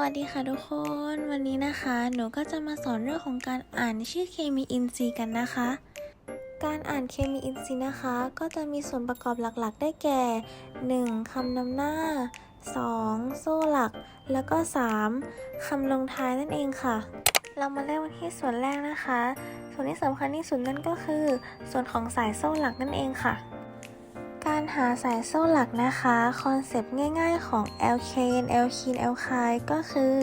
วัสดีค่ะทุกคน วันนี้นะคะ หนูก็จะมาสอนเรื่องของการอ่านชื่อเคมีอินทรีย์กันนะคะ การอ่านเคมีอินทรีย์นะคะ ก็จะมีส่วนประกอบหลักๆ ได้แก่ 1. คำนำหน้า 2. โซ่หลัก แล้วก็ 3. คำลงท้ายนั่นเองค่ะ เรามาเริ่มที่ส่วนแรกนะคะ ส่วนที่สำคัญที่สุดนั่นก็คือ ส่วนของสายโซ่หลักนั่นเองค่ะ การหาสายโซ่หลักนะคะ คอนเซปต์ง่ายๆของ alkane alkene alkyne ก็คือ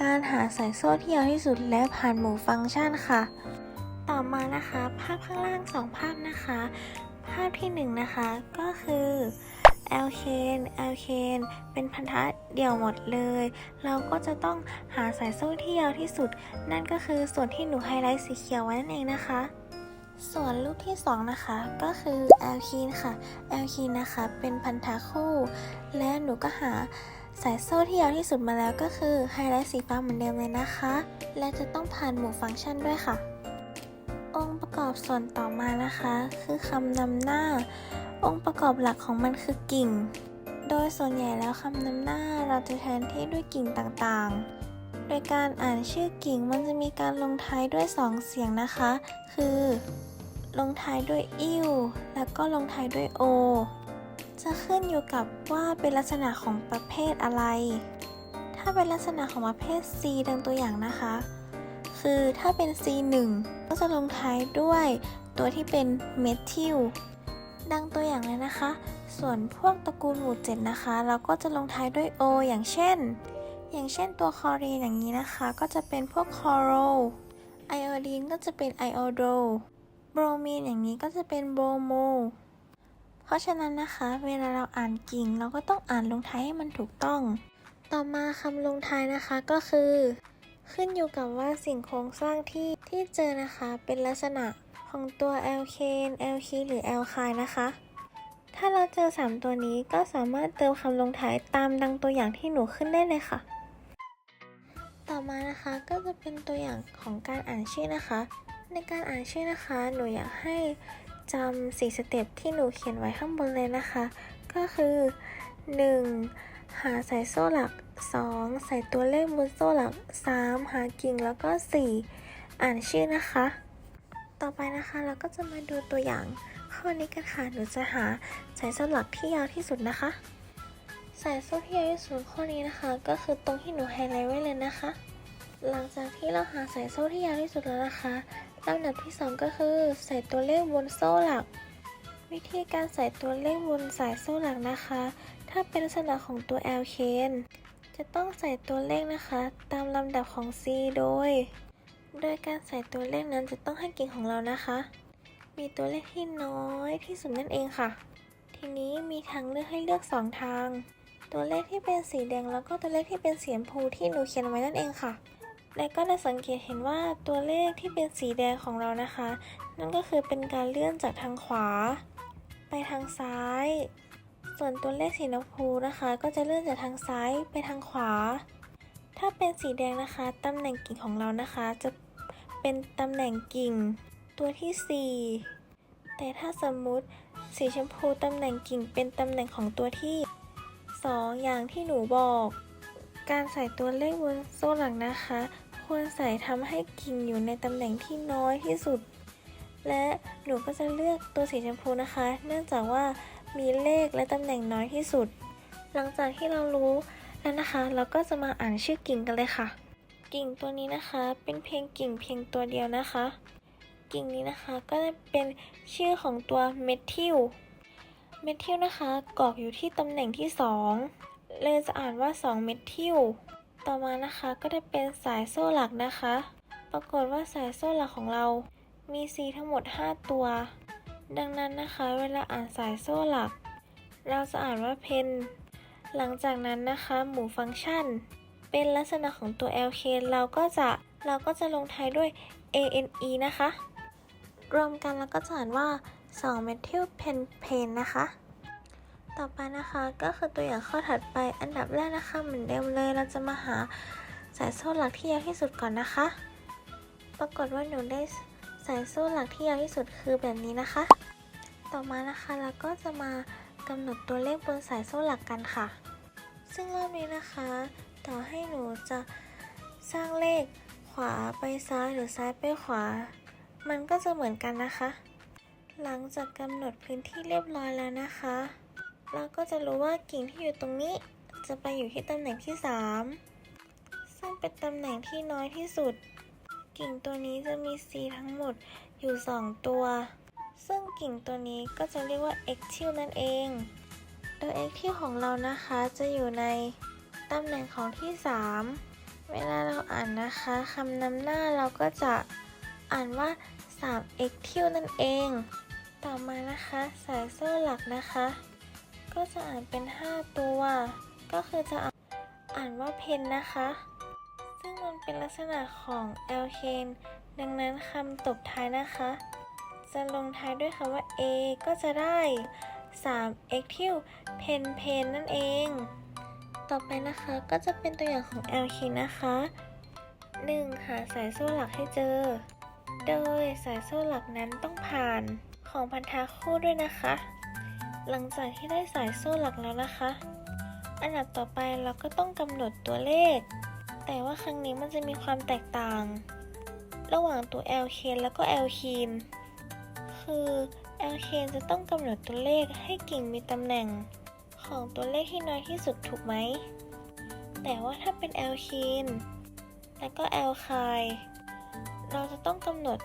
การหาสายโซ่ที่ยาวที่สุดและผ่านหมู่ฟังก์ชันค่ะ ต่อมานะคะ ภาพข้างล่างสองภาพนะคะ ภาพที่หนึ่งนะคะก็คือ alkane alkane เป็นพันธะเดี่ยวหมดเลย เราก็จะต้องหาสายโซ่ที่ยาวที่สุด นั่นก็คือส่วนที่หนูไฮไลท์สีเขียวไว้นั่นเองนะคะ ส่วนรูปที่ 2 นะคะก็คือแอลคีนค่ะแอลคีนนะคะเป็นพันธะคู่ และหนูก็หาสายโซ่ที่ยาวที่สุดมาแล้วก็คือไฮไลท์สีฟ้าเหมือนเดิมเลยนะคะ และจะต้องผ่านหมู่ฟังก์ชันด้วยค่ะ องค์ประกอบส่วนต่อมานะคะ คือคำนำหน้า องค์ประกอบหลักของมันคือกิ่ง โดยส่วนใหญ่แล้วคำนำหน้าเราจะแทนที่ด้วยกิ่งต่างๆ โดยการอ่านชื่อกิ่งมันจะมีการลงท้ายด้วยสองเสียงนะคะ คือ ลงท้ายด้วยอิ้วแล้วก็ลงท้ายด้วยโอ จะขึ้นอยู่กับว่าเป็นลักษณะของประเภทอะไร ถ้าเป็นลักษณะของประเภท C ดังตัวอย่างนะคะ คือถ้าเป็น C1 ก็จะลงท้ายด้วยตัวที่เป็นเมทิลดังตัวอย่างเลยนะคะ ส่วนพวกตระกูลหมู่7นะคะ เราก็จะลงท้ายด้วย O อย่างเช่น อย่างเช่นตัวคอรีนอย่างนี้นะคะ ก็จะเป็นพวกคอโรไอโอดีนก็จะเป็นไอโอโดโบรมีนอย่างนี้ก็จะเป็นโบรโมเพราะฉะนั้นนะคะ เวลาเราอ่านกิ่งเราก็ต้องอ่านลงท้ายให้มันถูกต้อง ต่อมาคำลงท้ายนะคะก็คือ ขึ้นอยู่กับว่าสิ่งโครงสร้างที่ที่เจอนะคะเป็นลักษณะของตัว alkane alkene หรือ alkyne นะคะ ถ้าเราเจอ 3 ตัวนี้ก็สามารถเติมคำลงท้ายตามดังตัวอย่างที่หนูขึ้นได้เลยค่ะ ต่อมานะคะก็จะเป็นตัวอย่างของการอ่านชื่อนะคะ ในการอ่านชื่อนะคะ หนูอยากให้จำสี่สเต็ปที่หนูเขียนไว้ข้างบนเลยนะคะ ก็คือ 1. หาสายโซ่หลัก 2. ใส่ตัวเลขบนโซ่หลัก 3. หากิ่งแล้วก็ 4. อ่านชื่อนะคะ ต่อไปนะคะเราก็จะมาดูตัวอย่างข้อนี้กันค่ะ หนูจะหาสายโซ่หลักที่ยาวที่สุดนะคะ สายโซ่ที่ยาวที่สุดข้อนี้นะคะ ก็คือตรงที่หนูไฮไลท์ไว้เลยนะคะ หลังจากที่เราหาสายโซ่ที่ยาวที่สุดแล้วนะคะลำดับที่ 2 ก็คือ ใส่ตัวเลขบนโซ่หลัก วิธีการใส่ตัวเลขบนสายโซ่หลักนะคะ ถ้าเป็นลักษณะของตัว L เคนจะต้องใส่ตัวเลขนะคะ ตามลำดับของ C โดย โดยการใส่ตัวเลขนั้นจะต้องให้กิ่งของเรานะคะ มีตัวเลขที่น้อยที่สุดนั่นเองค่ะ ทีนี้มีทางเลือกให้เลือก 2 ทาง ตัวเลขที่เป็นสีแดงแล้วก็ตัวเลขที่เป็นสีชมพูที่หนูเขียนไว้นั่นเองค่ะ และก็ได้สังเกตเห็นว่าตัวเลขที่เป็นสีแดงของเรานะคะ นั่นก็คือเป็นการเลื่อนจากทางขวา ไปทางซ้าย ส่วนตัวเลขสีชมพูนะคะ ก็จะเลื่อนจากทางซ้ายไปทางขวา ถ้าเป็นสีแดงนะคะตำแหน่งกิ่งของเรานะคะ จะเป็นตำแหน่งกิ่ง ตัวที่ 4 แต่ถ้าสมมุติสีชมพูตำแหน่งกิ่งเป็นตำแหน่งของตัวที่ 2 อย่างที่หนูบอก การใส่ตัวเลขบนโซ่หลักนะคะ ควรใส่ทำให้กิ่งอยู่ในตำแหน่งที่น้อยที่สุด และหนูก็จะเลือกตัวสีชมพูนะคะ เนื่องจากว่ามีเลขและตำแหน่งน้อยที่สุด หลังจากที่เรารู้แล้วนะคะ เราก็จะมาอ่านชื่อกิ่งกันเลยค่ะ กิ่งตัวนี้นะคะเป็นเพียงกิ่งเพียงตัวเดียวนะคะ กิ่งนี้นะคะก็จะเป็นชื่อของตัวเมทิล เมทิลนะคะกรอกอยู่ที่ตำแหน่งที่ 2 เลยจะอ่านว่า 2 เมทิลต่อมานะคะก็จะเป็นสายโซ่หลักนะคะ ปรากฏว่าสายโซ่หลักของเรามี C ทั้งหมด 5 ตัว ดังนั้นนะคะ เวลาอ่านสายโซ่หลัก เราจะอ่านว่าเพนหลังจากนั้นนะคะหมู่ฟังก์ชัน เป็นลักษณะของตัว LK เราก็จะเราก็จะลงท้ายด้วย ANE นะคะ รวมกันแล้วก็จะอ่านว่า 2เมทิลเพนเพนนะคะ ต่อไปนะคะก็คือตัวอย่างข้อถัดไปอันดับแรกนะคะเหมือนเดิมเลยเราจะมาหาสายโซ่หลักที่ยาวที่สุดก่อนนะคะ ปรากฏว่าหนูได้สายโซ่หลักที่ยาวที่สุดคือแบบนี้นะคะ ต่อมานะคะเราก็จะมากำหนดตัวเลขบนสายโซ่หลักกันค่ะ ซึ่งรอบนี้นะคะ ต่อให้หนูจะสร้างเลขขวาไปซ้ายหรือซ้ายไปขวา มันก็จะเหมือนกันนะคะ หลังจากกำหนดพื้นที่เรียบร้อยแล้วนะคะ เราก็จะรู้ว่ากิ่งที่อยู่ตรงนี้ จะไปอยู่ที่ตำแหน่งที่ 3 ซึ่งเป็นตำแหน่งที่น้อยที่สุด กิ่งตัวนี้จะมี C ทั้งหมดอยู่ 2 ตัว ซึ่งกิ่งตัวนี้ก็จะเรียกว่า x t i l นั่นเอง โดย x t i l ของเรานะคะจะอยู่ในตำแหน่งของที่ 3 เวลาเราอ่านนะคะคำนำหน้าเราก็จะอ่านว่า 3 x t i l นั่นเอง ต่อมานะคะ สายโซ่หลักนะคะ ก็จะอ่านเป็น 5 ตัว ก็คือจะอ่านว่าเพนนะคะ ซึ่งมันเป็นลักษณะของแอลเคนดังนั้นคำตบท้ายนะคะ จะลงท้ายด้วยคำว่า A ก็จะได้3 x t i l เพนเพนนั่นเอง ต่อไปนะคะก็จะเป็นตัวอย่างของแอลเคนนะคะ 1. หาสายโซ่หลักให้เจอ โดยสายโซ่หลักนั้นต้องผ่าน ของพันธะคู่ด้วยนะคะ หลังจากที่ได้สายโซ่หลักแล้วนะคะ อันดับต่อไปเราก็ต้องกำหนดตัวเลข แต่ว่าครั้งนี้มันจะมีความแตกต่าง ระหว่างตัว L เคนแล้วก็ L คีนคือ L เคนจะต้องกำหนดตัวเลขให้กิ่งมีตำแหน่ง ของตัวเลขที่น้อยที่สุดถูกไหม แต่ว่าถ้าเป็น L คีนแล้วก็ L คายเราจะต้องกำหนด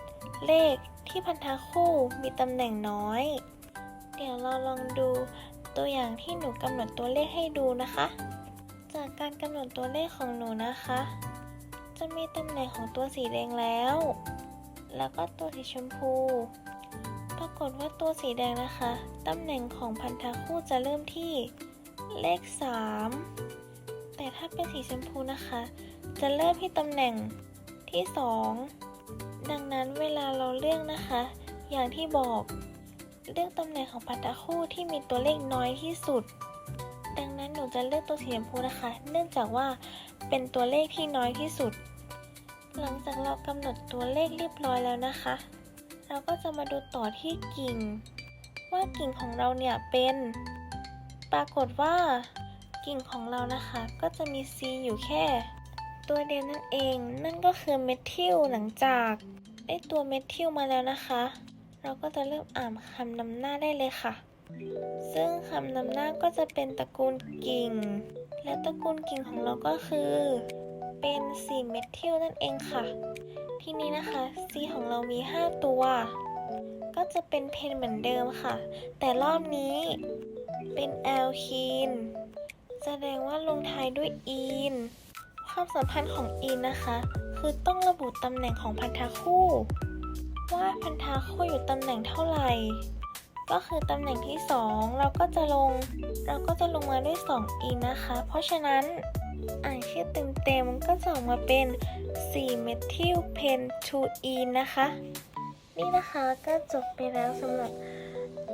เลข ที่พันธะคู่มีตำแหน่งน้อย เดี๋ยวเราลองดูตัวอย่างที่หนูกำหนดตัวเลขให้ดูนะคะ จากการกำหนดตัวเลขของหนูนะคะ จะมีตำแหน่งของตัวสีแดงแล้ว แล้วก็ตัวสีชมพู ปรากฏว่าตัวสีแดงนะคะ ตำแหน่งของพันธะคู่จะเริ่มที่เลข 3 แต่ถ้าเป็นสีชมพูนะคะ จะเริ่มที่ตำแหน่งที่ 2 ดังนั้นเวลาเราเลือกนะคะ อย่างที่บอก เลือกตำแหน่งของพันธะคู่ที่มีตัวเลขน้อยที่สุด ดังนั้นหนูจะเลือกตัวสีชมพูนะคะ เนื่องจากว่าเป็นตัวเลขที่น้อยที่สุด หลังจากเรากำหนดตัวเลขเรียบร้อยแล้วนะคะ เราก็จะมาดูต่อที่กิ่ง ว่ากิ่งของเราเนี่ยเป็น ปรากฏว่า กิ่งของเรานะคะ ก็จะมี C อยู่แค่ตัวเดียวนั่นเอง นั่นก็คือเมทิลหลังจาก ได้ตัวเมทิลมาแล้วนะคะ เราก็จะเริ่มอ่านคำนำหน้าได้เลยค่ะ ซึ่งคำนำหน้าก็จะเป็นตระกูลกิ่ง และตระกูลกิ่งของเราก็คือ เป็น4เมทิลนั่นเองค่ะ ทีนี้นะคะ C ของเรามี 5 ตัว ก็จะเป็นเพนเหมือนเดิมค่ะ แต่รอบนี้เป็นแอลคีนแสดงว่าลงท้ายด้วยอีน ความสัมพันธ์ของอีนนะคะ คือต้องระบุตำแหน่งของพันธะคู่ ว่าพันธะคู่อยู่ตำแหน่งเท่าไหร่ ก็คือตำแหน่งที่ 2 เราก็จะลง เราก็จะลงมาด้วย 2 อีนนะคะ เพราะฉะนั้นอ่านชื่อเต็มๆก็จะออกมาเป็น4 methyl pentene นะคะ นี่นะคะก็จบไปแล้วสำหรับ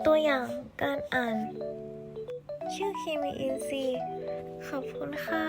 ตัวอย่างการอ่าน ชื่อเคมีอินทรีย์ขอบคุณค่ะ